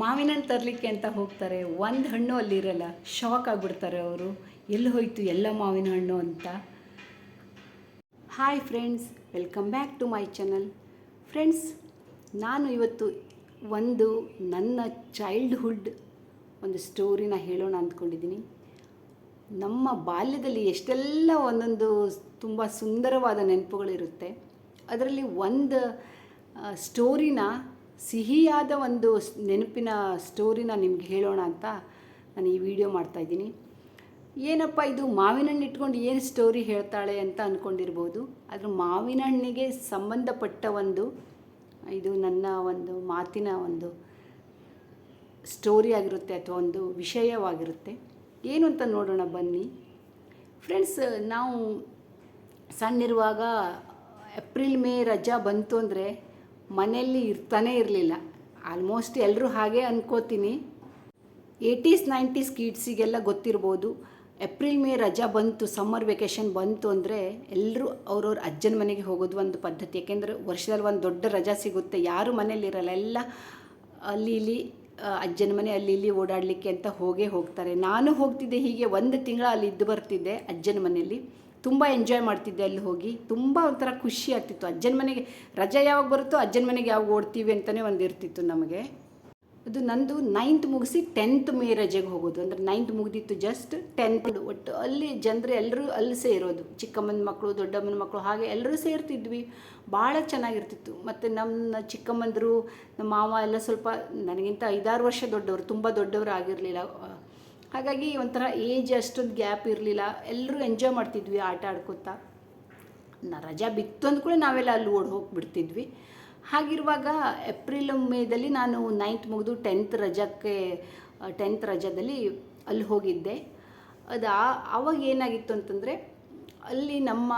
ಮಾವಿನ ಹಣ್ಣು ತರಲಿಕ್ಕೆ ಅಂತ ಹೋಗ್ತಾರೆ. ಒಂದು ಹಣ್ಣು ಅಲ್ಲಿರಲ್ಲ ಶಾಕ್ ಆಗಿಬಿಡ್ತಾರೆ ಅವರು. ಎಲ್ಲಿ ಹೋಯಿತು ಎಲ್ಲ ಮಾವಿನ ಹಣ್ಣು ಅಂತ. Hi friends welcome back to my channel friends ನಾನು ಇವತ್ತು ಒಂದು ನನ್ನ ಚೈಲ್ಡ್ಹುಡ್ ಒಂದು ಸ್ಟೋರಿನ ಹೇಳೋಣ ಅಂದ್ಕೊಂಡಿದ್ದೀನಿ. ನಮ್ಮ ಬಾಲ್ಯದಲ್ಲಿ ಎಷ್ಟೆಲ್ಲ ಒಂದೊಂದು ತುಂಬ ಸುಂದರವಾದ ನೆನಪುಗಳಿರುತ್ತೆ. ಅದರಲ್ಲಿ ಒಂದು ಸ್ಟೋರಿನ ಸಿಹಿಯಾದ ಒಂದು ನೆನಪಿನ ಸ್ಟೋರಿನ ನಿಮ್ಗೆ ಹೇಳೋಣ ಅಂತ ನಾನು ಈ ವಿಡಿಯೋ ಮಾಡ್ತಾಯಿದ್ದೀನಿ ಏನಪ್ಪ ಇದು ಮಾವಿನ ಹಣ್ಣು ಇಟ್ಕೊಂಡು ಏನು ಸ್ಟೋರಿ ಹೇಳ್ತಾಳೆ ಅಂತ ಅಂದ್ಕೊಂಡಿರ್ಬೋದು ಆದರೆ ಮಾವಿನ ಹಣ್ಣಿಗೆ ಸಂಬಂಧಪಟ್ಟ ಒಂದು, ಇದು ನನ್ನ ಒಂದು ಮಾತಿನ ಒಂದು ಸ್ಟೋರಿ ಆಗಿರುತ್ತೆ ಅಥವಾ ಒಂದು ವಿಷಯವಾಗಿರುತ್ತೆ. ಏನು ಅಂತ ನೋಡೋಣ ಬನ್ನಿ. ಫ್ರೆಂಡ್ಸ್, ನಾವು ಸಣ್ಣಿರುವಾಗ ಏಪ್ರಿಲ್ ಮೇ ರಜಾ ಬಂತು ಅಂದರೆ ಮನೆಯಲ್ಲಿ ಇರ್ತಾನೆ ಇರಲಿಲ್ಲ. ಆಲ್ಮೋಸ್ಟ್ ಎಲ್ಲರೂ ಹಾಗೆ ಅನ್ಕೋತೀನಿ. ಏಯ್ಟೀಸ್ ನೈಂಟೀಸ್ ಕಿಡ್ಸಿಗೆಲ್ಲ ಗೊತ್ತಿರ್ಬೋದು. ಏಪ್ರಿಲ್ ಮೇ ರಜಾ ಬಂತು ಸಮ್ಮರ್ ವೆಕೇಷನ್ ಬಂತು ಅಂದರೆ ಎಲ್ಲರೂ ಅವ್ರವ್ರ ಅಜ್ಜನ ಮನೆಗೆ ಹೋಗೋದು ಒಂದು ಪದ್ಧತಿ. ಯಾಕೆಂದರೆ ವರ್ಷದಲ್ಲಿ ಒಂದು ದೊಡ್ಡ ರಜಾ ಸಿಗುತ್ತೆ. ಯಾರು ಮನೇಲಿರಲ್ಲ ಎಲ್ಲ ಅಲ್ಲಿ ಇಲ್ಲಿ ಅಜ್ಜನ ಮನೆ ಅಲ್ಲಿ ಇಲ್ಲಿ ಓಡಾಡಲಿಕ್ಕೆ ಅಂತ ಹೋಗೇ ಹೋಗ್ತಾರೆ. ನಾನು ಹೋಗ್ತಿದ್ದೆ ಹೀಗೆ ಒಂದು ತಿಂಗಳು ಅಲ್ಲಿ ಇದ್ದು ಬರ್ತಿದ್ದೆ ಅಜ್ಜನ ಮನೆಯಲ್ಲಿ. ತುಂಬ ಎಂಜಾಯ್ ಮಾಡ್ತಿದ್ದೆ ಅಲ್ಲಿ ಹೋಗಿ. ತುಂಬ ಒಂಥರ ಖುಷಿ ಆಗ್ತಿತ್ತು. ಅಜ್ಜನ ಮನೆಗೆ, ರಜೆ ಯಾವಾಗ ಬರುತ್ತೋ ಅಜ್ಜನ ಮನೆಗೆ ಯಾವಾಗ ಓಡ್ತೀವಿ ಅಂತಲೇ ಒಂದು ಇರ್ತಿತ್ತು ನಮಗೆ. ಅದು ನಂದು ನೈನ್ತ್ ಮುಗಿಸಿ ಟೆಂತ್ ಮೇ ರಜೆಗೆ ಹೋಗೋದು. ಅಂದರೆ ನೈನ್ತ್ ಮುಗಿದಿತ್ತು ಜಸ್ಟ್ ಟೆಂತ್ ಒಟ್ಟು ಅಲ್ಲಿ ಜನರು ಎಲ್ಲರೂ ಅಲ್ಲಿ ಸೇರೋದು. ಚಿಕ್ಕಮ್ಮನ ಮಕ್ಕಳು ದೊಡ್ಡಮ್ಮನ ಮಕ್ಕಳು ಹಾಗೆ ಎಲ್ಲರೂ ಸೇರ್ತಿದ್ವಿ. ಭಾಳ ಚೆನ್ನಾಗಿರ್ತಿತ್ತು. ಮತ್ತು ನಮ್ಮ ಚಿಕ್ಕಮ್ಮಂದರು, ನಮ್ಮ ಮಾವ ಎಲ್ಲ ಸ್ವಲ್ಪ ನನಗಿಂತ ಐದಾರು ವರ್ಷ ದೊಡ್ಡವರು, ತುಂಬ ದೊಡ್ಡವರು ಆಗಿರಲಿಲ್ಲ ಹಾಗಾಗಿ ಒಂಥರ ಏಜ್ ಅಷ್ಟೊಂದು ಗ್ಯಾಪ್ ಇರಲಿಲ್ಲ. ಎಲ್ಲರೂ ಎಂಜಾಯ್ ಮಾಡ್ತಿದ್ವಿ ಆಟ ಆಡ್ಕೊತಾ. ನ ರಜಾ ಬಿತ್ತು ಅಂದ್ಕೂಡಲೇ ನಾವೆಲ್ಲ ಅಲ್ಲಿ ಓಡಿ ಹೋಗಿಬಿಡ್ತಿದ್ವಿ. ಹಾಗಿರುವಾಗ ಏಪ್ರಿಲ್ ಮೇದಲ್ಲಿ ನಾನು ನೈನ್ತ್ ಮುಗಿದು ಟೆಂತ್ ರಜಕ್ಕೆ ಟೆಂತ್ ರಜಾದಲ್ಲಿ ಅಲ್ಲಿ ಹೋಗಿದ್ದೆ. ಅದು ಆವಾಗ ಏನಾಗಿತ್ತು ಅಂತಂದರೆ ಅಲ್ಲಿ ನಮ್ಮ,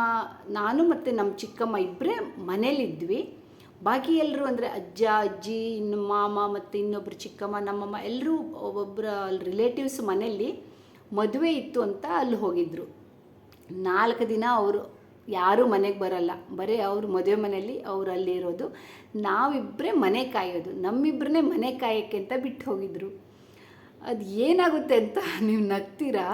ನಾನು ಮತ್ತು ನಮ್ಮ ಚಿಕ್ಕಮ್ಮ ಇಬ್ಬರೇ ಮನೇಲಿದ್ವಿ. ಬಾಕಿ ಎಲ್ಲರೂ ಅಂದರೆ ಅಜ್ಜ, ಅಜ್ಜಿ, ಇನ್ನು ಮಾಮ ಮತ್ತು ಇನ್ನೊಬ್ಬರು ಚಿಕ್ಕಮ್ಮ, ನಮ್ಮಮ್ಮ ಎಲ್ಲರೂ ಒಬ್ಬೊಬ್ಬರ ರಿಲೇಟಿವ್ಸ್ ಮನೆಯಲ್ಲಿ ಮದುವೆ ಇತ್ತು ಅಂತ ಅಲ್ಲಿ ಹೋಗಿದ್ದರು ನಾಲ್ಕು ದಿನ ಅವರು ಯಾರೂ ಮನೆಗೆ ಬರಲ್ಲ. ಬರೀ ಅವ್ರ ಮದುವೆ ಮನೆಯಲ್ಲಿ ಅವ್ರು ಅಲ್ಲಿ ಇರೋದು. ನಾವಿಬ್ಬರೇ ಮನೆ ಕಾಯೋದು. ನಮ್ಮಿಬ್ಬರನ್ನೇ ಮನೆ ಕಾಯೋಕ್ಕೆ ಅಂತ ಬಿಟ್ಟು ಹೋಗಿದ್ರು. ಅದು ಏನಾಗುತ್ತೆ ಅಂತ ನೀವು ನಗ್ತೀರಾ?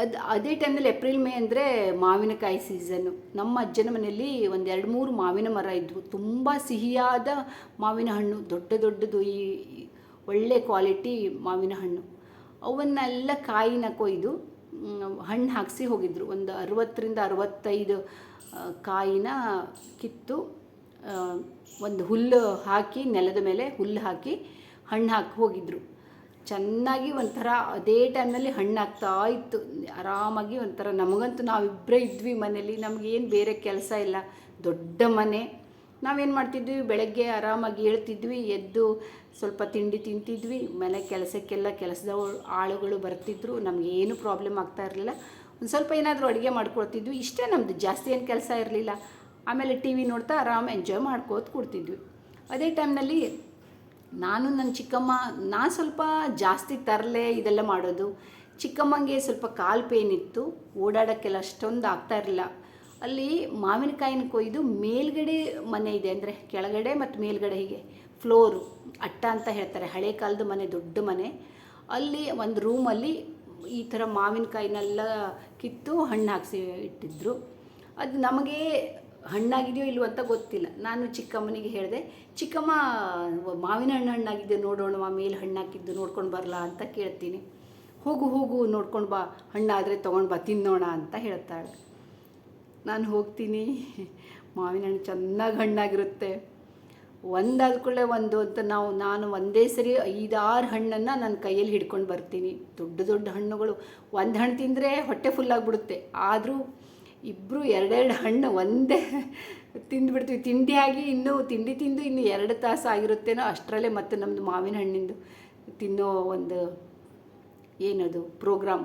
ಅದು, ಅದೇ ಟೈಮಲ್ಲಿ ಏಪ್ರಿಲ್, ಮೇ ಅಂದರೆ ಮಾವಿನಕಾಯಿ ಸೀಸನ್ನು. ನಮ್ಮ ಅಜ್ಜನ ಮನೆಯಲ್ಲಿ ಒಂದು ಎರಡು ಮೂರು ಮಾವಿನ ಮರ ಇದ್ವು. ತುಂಬ ಸಿಹಿಯಾದ ಮಾವಿನ ಹಣ್ಣು, ದೊಡ್ಡ ದೊಡ್ಡದು ಈ ಒಳ್ಳೆ ಕ್ವಾಲಿಟಿ ಮಾವಿನ ಹಣ್ಣು. ಅವನ್ನೆಲ್ಲ ಕಾಯಿನ ಕೊಯ್ದು ಹಣ್ಣು ಹಾಕಿಸಿ ಹೋಗಿದ್ರು. ಒಂದು ಅರವತ್ತರಿಂದ ಅರವತ್ತೈದು ಕಾಯಿನ ಕಿತ್ತು ಒಂದು ಹುಲ್ಲು ಹಾಕಿ, ನೆಲದ ಮೇಲೆ ಹುಲ್ಲು ಹಾಕಿ ಹಣ್ಣು ಹಾಕಿ ಹೋಗಿದ್ರು. ಚೆನ್ನಾಗಿ ಒಂಥರ ಅದೇ ಟೈಮ್ನಲ್ಲಿ ಹಣ್ಣಾಗ್ತಾ ಇತ್ತು. ಆರಾಮಾಗಿ ಒಂಥರ ನಮಗಂತೂ ನಾವಿಬ್ಬರೇ ಇದ್ವಿ ಮನೇಲಿ ನಮಗೇನು ಬೇರೆ ಕೆಲಸ ಇಲ್ಲ. ದೊಡ್ಡ ಮನೆ. ನಾವೇನು ಮಾಡ್ತಿದ್ವಿ? ಬೆಳಗ್ಗೆ ಆರಾಮಾಗಿ ಹೇಳ್ತಿದ್ವಿ, ಎದ್ದು ಸ್ವಲ್ಪ ತಿಂಡಿ ತಿಂತಿದ್ವಿ. ಮನೆ ಕೆಲಸಕ್ಕೆಲ್ಲ ಕೆಲಸದ ಆಳುಗಳು ಬರ್ತಿದ್ರು. ನಮಗೇನು ಪ್ರಾಬ್ಲಮ್ ಆಗ್ತಾ ಇರಲಿಲ್ಲ. ಒಂದು ಸ್ವಲ್ಪ ಏನಾದರೂ ಅಡುಗೆ ಮಾಡ್ಕೊಳ್ತಿದ್ವಿ. ಇಷ್ಟೇ ನಮ್ಮದು ಜಾಸ್ತಿ ಏನು ಕೆಲಸ ಇರಲಿಲ್ಲ. ಆಮೇಲೆ ಟಿ ವಿ ನೋಡ್ತಾ ಆರಾಮ್ ಎಂಜಾಯ್ ಮಾಡ್ಕೋತ ಕೂಡ್ತಿದ್ವಿ. ಅದೇ ಟೈಮ್ನಲ್ಲಿ ನಾನು ನನ್ನ ಚಿಕ್ಕಮ್ಮ, ನಾನು ಸ್ವಲ್ಪ ಜಾಸ್ತಿ ತರಲೆ ಇದೆಲ್ಲ ಮಾಡೋದು. ಚಿಕ್ಕಮ್ಮಂಗೆ ಸ್ವಲ್ಪ ಕಾಲು ಪೇನ್ ಇತ್ತು. ಓಡಾಡೋಕ್ಕೆಲ್ಲ ಅಷ್ಟೊಂದು ಆಗ್ತಾ ಇರಲಿಲ್ಲ. ಅಲ್ಲಿ ಮಾವಿನಕಾಯಿನ ಕೊಯ್ದು ಮೇಲ್ಗಡೆ ಮನೆ ಇದೆ ಅಂದರೆ ಕೆಳಗಡೆ ಮತ್ತು ಮೇಲ್ಗಡೆ ಹೀಗೆ ಫ್ಲೋರು ಅಟ್ಟ ಅಂತ ಹೇಳ್ತಾರೆ. ಹಳೆ ಕಾಲದ ಮನೆ, ದೊಡ್ಡ ಮನೆ. ಅಲ್ಲಿ ಒಂದು ರೂಮಲ್ಲಿ ಈ ಥರ ಮಾವಿನಕಾಯಿನೆಲ್ಲ ಕಿತ್ತು ಹಣ್ಣು ಹಾಕಿಸಿ ಇಟ್ಟಿದ್ರು. ಅದು ನಮಗೆ ಹಣ್ಣಾಗಿದೆಯೋ ಇಲ್ವೋ ಅಂತ ಗೊತ್ತಿಲ್ಲ. ನಾನು ಚಿಕ್ಕಮ್ಮನಿಗೆ ಹೇಳಿದೆ, ಚಿಕ್ಕಮ್ಮ, ಮಾವಿನ ಹಣ್ಣು ಹಣ್ಣಾಗಿದೆ ನೋಡೋಣ ಮೇಲೆ ಹಣ್ಣಾಕಿದ್ದು ನೋಡ್ಕೊಂಡು ಬರಲಾ ಅಂತ ಕೇಳ್ತೀನಿ. ಹೋಗು ಹೋಗು, ನೋಡ್ಕೊಂಡು ಬಾ ಹಣ್ಣಾದರೆ ತೊಗೊಂಡು ಬಾ, ತಿನ್ನೋಣ ಅಂತ ಹೇಳ್ತಾಳೆ. ನಾನು ಹೋಗ್ತೀನಿ. ಮಾವಿನ ಹಣ್ಣು ಚೆನ್ನಾಗಿ ಹಣ್ಣಾಗಿರುತ್ತೆ. ಒಂದಾದ ಕೂಡಲೇ ಒಂದು ಅಂತ ನಾವು, ನಾನು ಒಂದೇ ಸರಿ ಐದಾರು ಹಣ್ಣನ್ನು ನನ್ನ ಕೈಯಲ್ಲಿ ಹಿಡ್ಕೊಂಡು ಬರ್ತೀನಿ. ದೊಡ್ಡ ದೊಡ್ಡ ಹಣ್ಣುಗಳು. ಒಂದು ಹಣ್ಣು ತಿಂದರೆ ಹೊಟ್ಟೆ ಫುಲ್ಲಾಗಿಬಿಡುತ್ತೆ ಆದರೂ ಇಬ್ಬರು ಎರಡೆರಡು ಹಣ್ಣು ಒಂದೇ ತಿಂದುಬಿಡ್ತೀವಿ. ತಿಂಡಿಯಾಗಿ ಇನ್ನೂ ತಿಂಡಿ ತಿಂದು ಇನ್ನು ಎರಡು ತಾಸು ಆಗಿರುತ್ತೇನೋ ಅಷ್ಟರಲ್ಲೇ ಮತ್ತೆ ನಮ್ಮದು ಮಾವಿನ ಹಣ್ಣಿಂದು ತಿನ್ನೋ ಒಂದು ಏನದು ಪ್ರೋಗ್ರಾಮ್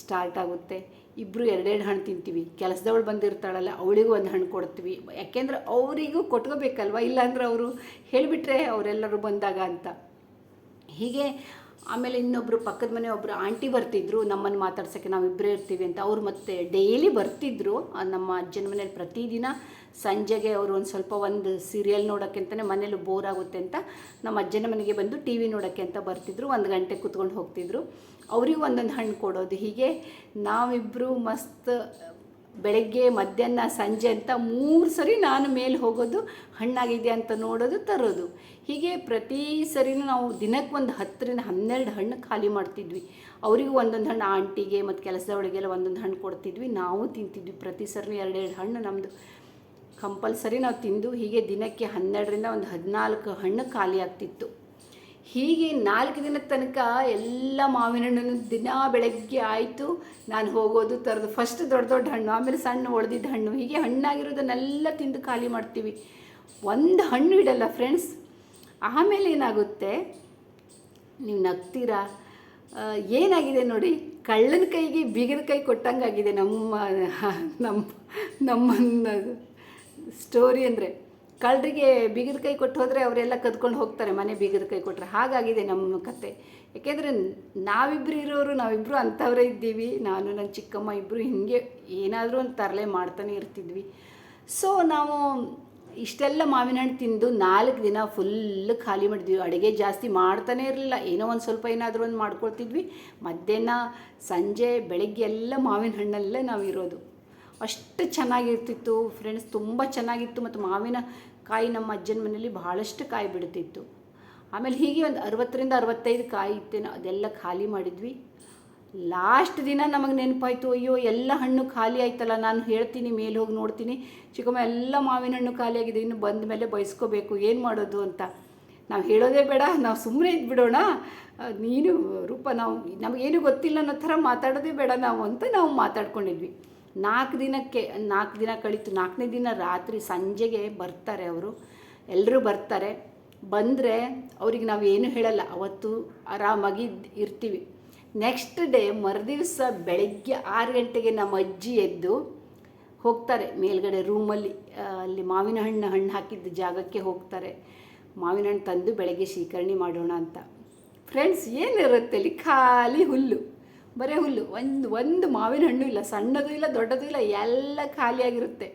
ಸ್ಟಾರ್ಟ್ ಆಗುತ್ತೆ. ಇಬ್ಬರು ಎರಡೆರಡು ಹಣ್ಣು ತಿಂತೀವಿ. ಕೆಲಸದವಳು ಬಂದಿರ್ತಾಳಲ್ಲ, ಅವಳಿಗೂ ಒಂದು ಹಣ್ಣು ಕೊಡ್ತೀವಿ. ಯಾಕೆಂದ್ರೆ ಅವರಿಗೂ ಕೊಟ್ಕೋಬೇಕಲ್ವ? ಇಲ್ಲಾಂದ್ರೆ ಅವರು ಹೇಳಿಬಿಟ್ರೆ ಅವರೆಲ್ಲರೂ ಬಂದಾಗ ಅಂತ. ಹೀಗೆ ಆಮೇಲೆ ಇನ್ನೊಬ್ಬರು ಪಕ್ಕದ ಮನೆ ಒಬ್ಬರು ಆಂಟಿ ಬರ್ತಿದ್ರು, ನಮ್ಮನ್ನು ಮಾತಾಡ್ಸೋಕ್ಕೆ ನಾವಿಬ್ಬರೇ ಇರ್ತೀವಿ ಅಂತ. ಅವ್ರು ಮತ್ತೆ ಡೈಲಿ ಬರ್ತಿದ್ರು ನಮ್ಮ ಅಜ್ಜನ ಮನೇಲಿ ಪ್ರತಿದಿನ ಸಂಜೆಗೆ ಅವರು ಒಂದು ಸ್ವಲ್ಪ ಒಂದು ಸೀರಿಯಲ್ ನೋಡೋಕ್ಕೆ ಅಂತಲೇ ಮನೇಲಿ ಬೋರ್ ಆಗುತ್ತೆ ಅಂತ ನಮ್ಮ ಅಜ್ಜನ ಮನೆಗೆ ಬಂದು ಟಿ ವಿ ನೋಡೋಕ್ಕೆ ಅಂತ ಬರ್ತಿದ್ರು, ಒಂದು ಗಂಟೆ ಕೂತ್ಕೊಂಡು ಹೋಗ್ತಿದ್ರು. ಅವರಿಗೂ ಒಂದೊಂದು ಹಣ್ಣು ಕೊಡೋದು. ಹೀಗೆ ನಾವಿಬ್ಬರು ಮಸ್ತ್ ಬೆಳಗ್ಗೆ, ಮಧ್ಯಾಹ್ನ, ಸಂಜೆ ಅಂತ ಮೂರು ಸರಿ ನಾನು ಮೇಲೆ ಹೋಗೋದು, ಹಣ್ಣಾಗಿದೆ ಅಂತ ನೋಡೋದು, ತರೋದು. ಹೀಗೆ ಪ್ರತಿ ಸರಿನೂ ನಾವು ದಿನಕ್ಕೆ ಒಂದು ಹತ್ತರಿಂದ ಹನ್ನೆರಡು ಹಣ್ಣು ಖಾಲಿ ಮಾಡ್ತಿದ್ವಿ. ಅವರಿಗೂ ಒಂದೊಂದು ಹಣ್ಣು, ಆಂಟಿಗೆ ಮತ್ತು ಕೆಲಸದವಳಿಗೆಲ್ಲ ಒಂದೊಂದು ಹಣ್ಣು ಕೊಡ್ತಿದ್ವಿ. ನಾವು ತಿಂತಿದ್ವಿ. ಪ್ರತಿ ಸರಿ ಎರಡೆರಡು ಹಣ್ಣು ನಮ್ಮದು ಕಂಪಲ್ಸರಿ ನಾವು ತಿಂದು ಹೀಗೆ ದಿನಕ್ಕೆ ಹನ್ನೆರಡರಿಂದ ಒಂದು ಹದಿನಾಲ್ಕು ಹಣ್ಣು ಖಾಲಿ ಆಗ್ತಿತ್ತು. ಹೀಗೆ ನಾಲ್ಕು ದಿನದ ತನಕ ಎಲ್ಲ ಮಾವಿನ ಹಣ್ಣನ್ನು ದಿನ ಬೆಳಗ್ಗೆ ಆಯಿತು. ನಾನು ಹೋಗೋದು, ತರೋದು ಫಸ್ಟ್ ದೊಡ್ಡ ದೊಡ್ಡ ಹಣ್ಣು, ಆಮೇಲೆ ಸಣ್ಣ ಒಡೆದಿದ್ದ ಹಣ್ಣು, ಹೀಗೆ ಹಣ್ಣಾಗಿರೋದನ್ನೆಲ್ಲ ತಿಂದು ಖಾಲಿ ಮಾಡ್ತೀವಿ. ಒಂದು ಹಣ್ಣು ಇಡಲ್ಲ ಫ್ರೆಂಡ್ಸ್ ಆಮೇಲೆ ಏನಾಗುತ್ತೆ? ನೀವು ನಗ್ತೀರಾ? ಏನಾಗಿದೆ ನೋಡಿ, ಕಳ್ಳನ ಕೈಗೆ ಬೀಗದ ಕೈ ಕೊಟ್ಟಂಗಾಗಿದೆ ನಮ್ಮ ನಮ್ಮ ನಮ್ಮ ಸ್ಟೋರಿ ಅಂದರೆ. ಕಳ್ಳರಿಗೆ ಬಿಗಿದ ಕೈ ಕೊಟ್ಟು ಹೋದರೆ ಅವರೆಲ್ಲ ಕದ್ಕೊಂಡು ಹೋಗ್ತಾರೆ, ಮನೆ ಬೀಗದ ಕೈ ಕೊಟ್ಟರೆ ಹಾಗಾಗಿದೆ ನಮ್ಮ ಕತೆ. ಯಾಕೆಂದರೆ ನಾವಿಬ್ಬರು ಇರೋರು ನಾವಿಬ್ಬರು ಅಂಥವರೇ ಇದ್ದೀವಿ. ನಾನು, ನನ್ನ ಚಿಕ್ಕಮ್ಮ ಇಬ್ಬರು ಹಿಂಗೆ ಏನಾದರೂ ಒಂದು ತರಲೆ ಮಾಡ್ತಾನೆ ಇರ್ತಿದ್ವಿ. ಸೊ ನಾವು ಇಷ್ಟೆಲ್ಲ ಮಾವಿನ ಹಣ್ಣು ತಿಂದು ನಾಲ್ಕು ದಿನ ಫುಲ್ ಖಾಲಿ ಮಾಡಿದ್ವಿ. ಅಡುಗೆ ಜಾಸ್ತಿ ಮಾಡ್ತಾನೆ ಇರಲಿಲ್ಲ. ಏನೋ ಒಂದು ಸ್ವಲ್ಪ ಏನಾದರೂ ಒಂದು ಮಾಡ್ಕೊಳ್ತಿದ್ವಿ. ಮಧ್ಯಾಹ್ನ, ಸಂಜೆ, ಬೆಳಗ್ಗೆ ಎಲ್ಲ ಮಾವಿನ ಹಣ್ಣಲ್ಲೇ ನಾವು ಇರೋದು ಅಷ್ಟು ಚೆನ್ನಾಗಿರ್ತಿತ್ತು. ಫ್ರೆಂಡ್ಸ್ ತುಂಬ ಚೆನ್ನಾಗಿತ್ತು ಮತ್ತು ಮಾವಿನ ಕಾಯಿ ನಮ್ಮ ಅಜ್ಜನ ಮನೇಲಿ ಭಾಳಷ್ಟು ಕಾಯಿ ಬಿಡ್ತಿತ್ತು. ಆಮೇಲೆ ಹೀಗೆ ಒಂದು ಅರವತ್ತರಿಂದ ಅರವತ್ತೈದು ಕಾಯಿ ಇತ್ತೇನೋ ಅದೆಲ್ಲ ಖಾಲಿ ಮಾಡಿದ್ವಿ. ಲಾಸ್ಟ್ ದಿನ ನಮಗೆ ನೆನಪಾಯಿತು, ಅಯ್ಯೋ, ಎಲ್ಲ ಹಣ್ಣು ಖಾಲಿ ಆಯ್ತಲ್ಲ, ನಾನು ಹೇಳ್ತೀನಿ, ಮೇಲೆ ಹೋಗಿ ನೋಡ್ತೀನಿ. ಚಿಕ್ಕಮ್ಮ, ಎಲ್ಲ ಮಾವಿನ ಹಣ್ಣು ಖಾಲಿ ಆಗಿದೆ, ಇನ್ನು ಬಂದ ಮೇಲೆ ಬಯಸ್ಕೋಬೇಕು ಏನು ಮಾಡೋದು ಅಂತ. ನಾವು ಹೇಳೋದೇ ಬೇಡ, ನಾವು ಸುಮ್ಮನೆ ಇದ್ಬಿಡೋಣ. ನೀನು, ರೂಪ, ನಾವು, ನಮಗೇನು ಗೊತ್ತಿಲ್ಲ ಅನ್ನೋ ಥರ ಮಾತಾಡೋದೇ ಬೇಡ ನಾವು ಅಂತ ನಾವು ಮಾತಾಡ್ಕೊಂಡಿದ್ವಿ. ನಾಲ್ಕು ದಿನಕ್ಕೆ, ನಾಲ್ಕು ದಿನ ಕಳೀತು, ನಾಲ್ಕನೇ ದಿನ ರಾತ್ರಿ ಸಂಜೆಗೆ ಬರ್ತಾರೆ ಅವರು. ಎಲ್ಲರೂ ಬರ್ತಾರೆ. ಬಂದರೆ ಅವ್ರಿಗೆ ನಾವು ಏನು ಹೇಳಲ್ಲ, ಅವತ್ತು ಆರಾಮಾಗಿ ಇರ್ತೀವಿ. ನೆಕ್ಸ್ಟ್ ಡೇ ಮರುದಿವಸ ಬೆಳಗ್ಗೆ ಆರು ಗಂಟೆಗೆ ನಮ್ಮ ಅಜ್ಜಿ ಎದ್ದು ಹೋಗ್ತಾರೆ. ಮೇಲ್ಗಡೆ ರೂಮಲ್ಲಿ ಅಲ್ಲಿ ಮಾವಿನ ಹಣ್ಣು ಹಣ್ಣು ಹಾಕಿದ್ದ ಜಾಗಕ್ಕೆ ಹೋಗ್ತಾರೆ. ಮಾವಿನ ಹಣ್ಣು ತಂದು ಬೆಳಗ್ಗೆ ಶೀಕರಣಿ ಮಾಡೋಣ ಅಂತ. ಫ್ರೆಂಡ್ಸ್ ಏನಿರುತ್ತೆ ಅಲ್ಲಿ? ಖಾಲಿ ಹುಲ್ಲು. ಬರೀ ಹುಲ್ಲು. ಒಂದು ಒಂದು ಮಾವಿನ ಹಣ್ಣು ಇಲ್ಲ, ಸಣ್ಣದು ಇಲ್ಲ, ದೊಡ್ಡದು ಇಲ್ಲ, ಎಲ್ಲ ಖಾಲಿಯಾಗಿರುತ್ತೆ.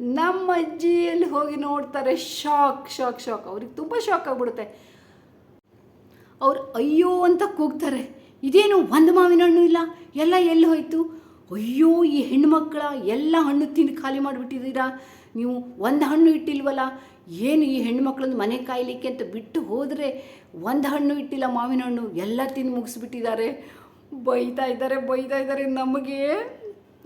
ನಮ್ಮ ಅಜ್ಜಿಯಲ್ಲಿ ಹೋಗಿ ನೋಡ್ತಾರೆ ಶಾಕ್ ಶಾಕ್ ಶಾಕ್. ಅವ್ರಿಗೆ ತುಂಬ ಶಾಕ್ ಆಗಿಬಿಡುತ್ತೆ. ಅವ್ರು ಅಯ್ಯೋ ಅಂತ ಕೂಗ್ತಾರೆ. ಇದೇನು ಒಂದು ಮಾವಿನ ಹಣ್ಣು ಇಲ್ಲ? ಎಲ್ಲ ಎಲ್ಲಿ ಹೋಯ್ತು? ಅಯ್ಯೋ, ಈ ಹೆಣ್ಮಕ್ಳ ಎಲ್ಲ ಹಣ್ಣು ತಿಂದು ಖಾಲಿ ಮಾಡಿಬಿಟ್ಟಿದ್ದೀರಾ? ನೀವು ಒಂದು ಹಣ್ಣು ಇಟ್ಟಿಲ್ವಲ್ಲ? ಏನು ಈ ಹೆಣ್ಮಕ್ಳದ್ದು ಮನೆ ಕಾಯಲಿಕ್ಕೆ ಅಂತ ಬಿಟ್ಟು ಹೋದರೆ ಒಂದು ಹಣ್ಣು ಇಟ್ಟಿಲ್ಲ ಮಾವಿನ ಹಣ್ಣು? ಎಲ್ಲ ತಿಂದು ಮುಗಿಸ್ಬಿಟ್ಟಿದ್ದಾರೆ. ಬೈತಾ ಇದ್ದಾರೆ ಬೈತಾ ಇದ್ದಾರೆ. ನಮಗೆ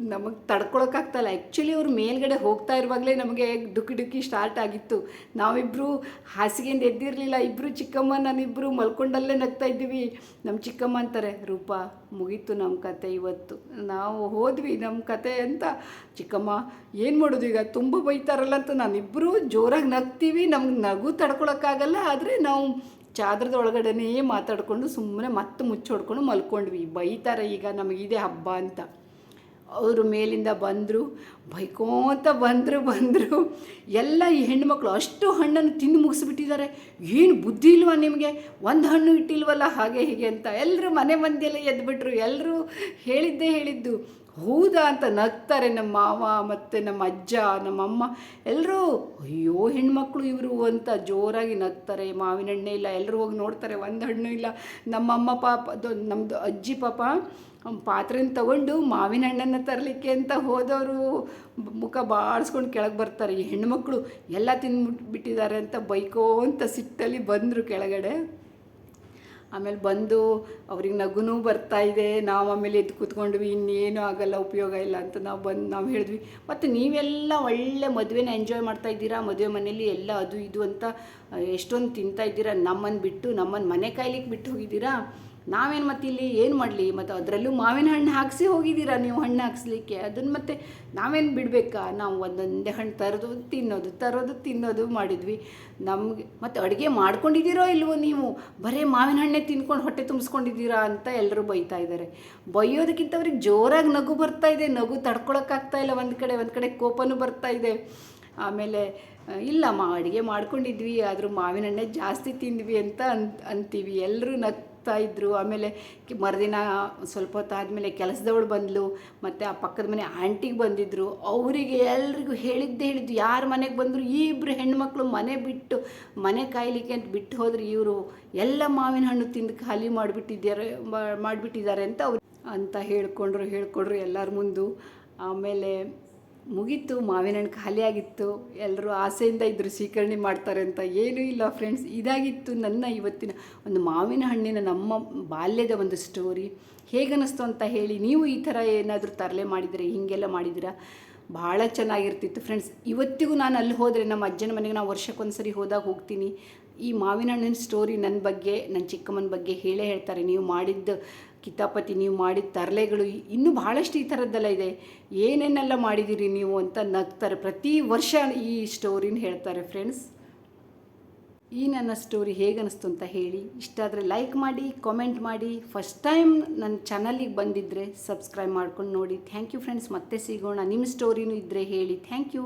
ನಮಗೆ ತಡ್ಕೊಳಕ್ಕಾಗ್ತಲ್ಲ ಆ್ಯಕ್ಚುಲಿ ಅವ್ರು ಮೇಲ್ಗಡೆ ಹೋಗ್ತಾ ಇರುವಾಗಲೇ ನಮಗೆ ಡುಕ್ಕಿ ಡುಕ್ಕಿ ಸ್ಟಾರ್ಟ್ ಆಗಿತ್ತು. ನಾವಿಬ್ಬರು ಹಾಸಿಗೆಯಿಂದ ಎದ್ದಿರಲಿಲ್ಲ. ಇಬ್ಬರು ಚಿಕ್ಕಮ್ಮ ನಾನಿಬ್ಬರು ಮಲ್ಕೊಂಡಲ್ಲೇ ನಗ್ತಾ ಇದ್ದೀವಿ. ನಮ್ಮ ಚಿಕ್ಕಮ್ಮ ಅಂತಾರೆ, ರೂಪ, ಮುಗೀತು ನಮ್ಮ ಕತೆ ಇವತ್ತು. ನಾವು ಹೋದ್ವಿ ನಮ್ಮ ಕತೆ ಅಂತ. ಚಿಕ್ಕಮ್ಮ, ಏನು ಮಾಡೋದು ಈಗ? ತುಂಬ ಬೈತಾರಲ್ಲ ಅಂತ. ನಾನಿಬ್ಬರು ಜೋರಾಗಿ ನಗ್ತೀವಿ. ನಮ್ಗೆ ನಗು ತಡ್ಕೊಳಕ್ಕಾಗಲ್ಲ. ಆದರೆ ನಾವು ಚಾದ್ರದ ಒಳಗಡೆನೇ ಮಾತಾಡಿಕೊಂಡು ಸುಮ್ಮನೆ ಮತ್ತೆ ಮುಚ್ಚೊಡ್ಕೊಂಡು ಮಲ್ಕೊಂಡ್ವಿ. ಬೈತಾರೆ ಈಗ ನಮಗಿದೆ ಹಬ್ಬ ಅಂತ. ಅವರು ಮೇಲಿಂದ ಬಂದರು, ಬೈಕೋತ ಬಂದರು ಬಂದರು. ಎಲ್ಲ ಈ ಹೆಣ್ಮಕ್ಳು ಅಷ್ಟು ಹಣ್ಣನ್ನು ತಿಂದು ಮುಗಿಸ್ಬಿಟ್ಟಿದ್ದಾರೆ. ಏನು ಬುದ್ಧಿ ಇಲ್ವಾ ನಿಮಗೆ? ಒಂದು ಹಣ್ಣು ಇಟ್ಟಿಲ್ವಲ್ಲ ಹಾಗೆ ಹೀಗೆ ಅಂತ. ಎಲ್ಲರೂ ಮನೆ ಮಂದಿಯೆಲ್ಲ ಎದ್ಬಿಟ್ರು. ಎಲ್ಲರೂ ಹೇಳಿದ್ದೇ ಹೇಳಿದ್ದು. ಹೌದಾ ಅಂತ ನಗ್ತಾರೆ ನಮ್ಮ ಮಾವ ಮತ್ತು ನಮ್ಮ ಅಜ್ಜ ನಮ್ಮಮ್ಮ ಎಲ್ಲರೂ ಅಯ್ಯೋ, ಹೆಣ್ಮಕ್ಳು ಇವರು ಅಂತ ಜೋರಾಗಿ ನಗ್ತಾರೆ. ಮಾವಿನ ಹಣ್ಣೇ ಇಲ್ಲ ಎಲ್ಲರೂ ಹೋಗಿ ನೋಡ್ತಾರೆ. ಒಂದು ಹಣ್ಣು ಇಲ್ಲ. ನಮ್ಮಮ್ಮ ಪಾಪ ನಮ್ಮದು ಅಜ್ಜಿ ಪಾಪ ಪಾತ್ರೆನ ತಗೊಂಡು ಮಾವಿನ ಹಣ್ಣನ್ನು ತರಲಿಕ್ಕೆ ಅಂತ ಹೋದವರು ಮುಖ ಬಾಡಿಸ್ಕೊಂಡು ಕೆಳಗೆ ಬರ್ತಾರೆ. ಈ ಹೆಣ್ಮಕ್ಳು ಎಲ್ಲ ತಿಂದ್ಬಿಟ್ಟಿದ್ದಾರೆ ಅಂತ ಬೈಕೋ ಅಂತ ಸಿಟ್ಟಲ್ಲಿ ಬಂದರು ಕೆಳಗಡೆ. ಆಮೇಲೆ ಬಂದು ಅವ್ರಿಗೆ ನಗುನೂ ಬರ್ತಾ ಇದೆ. ನಾವು ಆಮೇಲೆ ಎದ್ದು ಕೂತ್ಕೊಂಡ್ವಿ, ಇನ್ನೇನು ಆಗಲ್ಲ, ಉಪಯೋಗ ಇಲ್ಲ ಅಂತ ನಾವು ಬಂದು, ನಾವು ಹೇಳಿದ್ವಿ. ಮತ್ತು ನೀವೆಲ್ಲ ಒಳ್ಳೆ ಮದುವೆನ ಎಂಜಾಯ್ ಮಾಡ್ತಾ ಇದ್ದೀರಾ? ಮದುವೆ ಮನೇಲಿ ಎಲ್ಲ ಅದು ಇದು ಅಂತ ಎಷ್ಟೊಂದು ತಿಂತಾ ಇದ್ದೀರಾ? ನಮ್ಮನ್ನು ಬಿಟ್ಟು ನಮ್ಮನ್ನು ಮನೆ ಕಾಯ್ಲಿಕ್ಕೆ ಬಿಟ್ಟು ಹೋಗಿದ್ದೀರಾ? ನಾವೇನು ಮತ್ತೆ ಇಲ್ಲಿ ಏನು ಮಾಡಲಿ? ಮತ್ತು ಅದರಲ್ಲೂ ಮಾವಿನ ಹಣ್ಣು ಹಾಕಿಸಿ ಹೋಗಿದ್ದೀರಾ ನೀವು ಹಣ್ಣು ಹಾಕ್ಸ್ಲಿಕ್ಕೆ? ಅದನ್ನು ಮತ್ತೆ ನಾವೇನು ಬಿಡಬೇಕಾ? ನಾವು ಒಂದೊಂದೇ ಹಣ್ಣು ತರೋದು ತಿನ್ನೋದು ತರೋದು, ತಿನ್ನೋದು ಮಾಡಿದ್ವಿ. ನಮಗೆ ಮತ್ತು ಅಡುಗೆ ಮಾಡ್ಕೊಂಡಿದ್ದೀರೋ ಇಲ್ವೋ ನೀವು? ಬರೀ ಮಾವಿನ ಹಣ್ಣೆ ತಿನ್ಕೊಂಡು ಹೊಟ್ಟೆ ತುಂಬಿಸ್ಕೊಂಡಿದ್ದೀರಾ ಅಂತ ಎಲ್ಲರೂ ಬೈತಾ ಇದ್ದಾರೆ ಬೈಯೋದಕ್ಕಿಂತ ಅವ್ರಿಗೆ ಜೋರಾಗಿ ನಗು ಬರ್ತಾ ಇದೆ. ನಗು ತಡ್ಕೊಳಕ್ಕಾಗ್ತಾ ಇಲ್ಲ. ಒಂದು ಕಡೆ ಒಂದು ಕಡೆ ಕೋಪನೂ ಬರ್ತಾ ಇದೆ. ಆಮೇಲೆ ಇಲ್ಲ ಮಾ ಅಡುಗೆ ಮಾಡ್ಕೊಂಡಿದ್ವಿ. ಆದರೂ ಮಾವಿನ ಹಣ್ಣೆ ಜಾಸ್ತಿ ತಿಂದ್ವಿ ಅಂತ ಅನ್, ಅಂತೀವಿ. ಎಲ್ಲರೂ ನಗ್ತಾ ಇದ್ರು. ಆಮೇಲೆ ಮರುದಿನ ಸ್ವಲ್ಪ ಹೊತ್ತು ಆದಮೇಲೆ ಕೆಲಸದವಳು ಬಂದಳು ಮತ್ತು ಆ ಪಕ್ಕದ ಮನೆ ಆಂಟಿಗೆ ಬಂದಿದ್ದರು ಅವರಿಗೆ ಎಲ್ರಿಗೂ ಹೇಳಿದ್ದೇ ಹೇಳಿದ್ದು. ಯಾರ ಮನೆಗೆ ಬಂದರು ಈ ಇಬ್ಬರು ಹೆಣ್ಮಕ್ಳು ಮನೆ ಬಿಟ್ಟು, ಮನೆ ಕಾಯಲಿಕ್ಕೆ ಅಂತ ಬಿಟ್ಟು ಹೋದ್ರೆ ಇವರು. ಎಲ್ಲ ಮಾವಿನ ಹಣ್ಣು ತಿಂದು ಖಾಲಿ ಮಾಡಿಬಿಟ್ಟಿದ್ದಾರೆ ಮಾಡಿಬಿಟ್ಟಿದ್ದಾರೆ ಅಂತ ಅವ್ರು ಅಂತ ಹೇಳ್ಕೊಂಡ್ರು ಹೇಳ್ಕೊಂಡ್ರು ಎಲ್ಲರ ಮುಂದು. ಆಮೇಲೆ ಮುಗೀತು, ಮಾವಿನ ಹಣ್ಣು ಖಾಲಿಯಾಗಿತ್ತು. ಎಲ್ಲರೂ ಆಸೆಯಿಂದ ಇದ್ರು ಸ್ವೀಕರಣೆ ಮಾಡ್ತಾರೆ ಅಂತ ಏನೂ ಇಲ್ಲ ಫ್ರೆಂಡ್ಸ್. ಇದಾಗಿತ್ತು ನನ್ನ ಇವತ್ತಿನ ಒಂದು ಮಾವಿನ ಹಣ್ಣಿನ ನಮ್ಮ ಬಾಲ್ಯದ ಒಂದು ಸ್ಟೋರಿ. ಹೇಗನ್ನಿಸ್ತು ಅಂತ ಹೇಳಿ ನೀವು ಈ ಥರ ಏನಾದರೂ ತರಲೆ ಮಾಡಿದರೆ ಹೀಗೆಲ್ಲ ಮಾಡಿದ್ದೀರಾ? ಭಾಳ ಚೆನ್ನಾಗಿರ್ತಿತ್ತು ಫ್ರೆಂಡ್ಸ್. ಇವತ್ತಿಗೂ ನಾನು ಅಲ್ಲಿ ಹೋದರೆ ನಮ್ಮ ಅಜ್ಜನ ಮನೆಗೆ ನಾವು ವರ್ಷಕ್ಕೊಂದ್ಸರಿ ಹೋದಾಗ ಹೋಗ್ತೀನಿ. ಈ ಮಾವಿನ ಹಣ್ಣಿನ ಸ್ಟೋರಿ ನನ್ನ ಬಗ್ಗೆ ನನ್ನ ಚಿಕ್ಕಮ್ಮನ ಬಗ್ಗೆ ಹೇಳೇ ಹೇಳ್ತಾರೆ. ನೀವು ಮಾಡಿದ್ದ ಕಿತಾಪತಿ ನೀವು ಮಾಡಿದ ತರಲೆಗಳು ಇನ್ನೂ ಭಾಳಷ್ಟು ಈ ಥರದ್ದೆಲ್ಲ ಇದೆ. ಏನೇನೆಲ್ಲ ಮಾಡಿದ್ದೀರಿ ನೀವು ಅಂತ ನಗ್ತಾರೆ. ಪ್ರತಿ ವರ್ಷ ಈ ಸ್ಟೋರಿನ ಹೇಳ್ತಾರೆ ಫ್ರೆಂಡ್ಸ್ ಈ ನನ್ನ ಸ್ಟೋರಿ ಹೇಗನ್ನಿಸ್ತು ಅಂತ ಹೇಳಿ. ಇಷ್ಟಾದರೆ ಲೈಕ್ ಮಾಡಿ ಕಾಮೆಂಟ್ ಮಾಡಿ. ಫಸ್ಟ್ ಟೈಮ್ ನನ್ನ ಚಾನಲಿಗೆ ಬಂದಿದ್ದರೆ ಸಬ್ಸ್ಕ್ರೈಬ್ ಮಾಡ್ಕೊಂಡು ನೋಡಿ. ಥ್ಯಾಂಕ್ ಯು ಫ್ರೆಂಡ್ಸ್ ಮತ್ತೆ ಸಿಗೋಣ. ನಿಮ್ಮ ಸ್ಟೋರಿನೂ ಇದ್ದರೆ ಹೇಳಿ. Thank you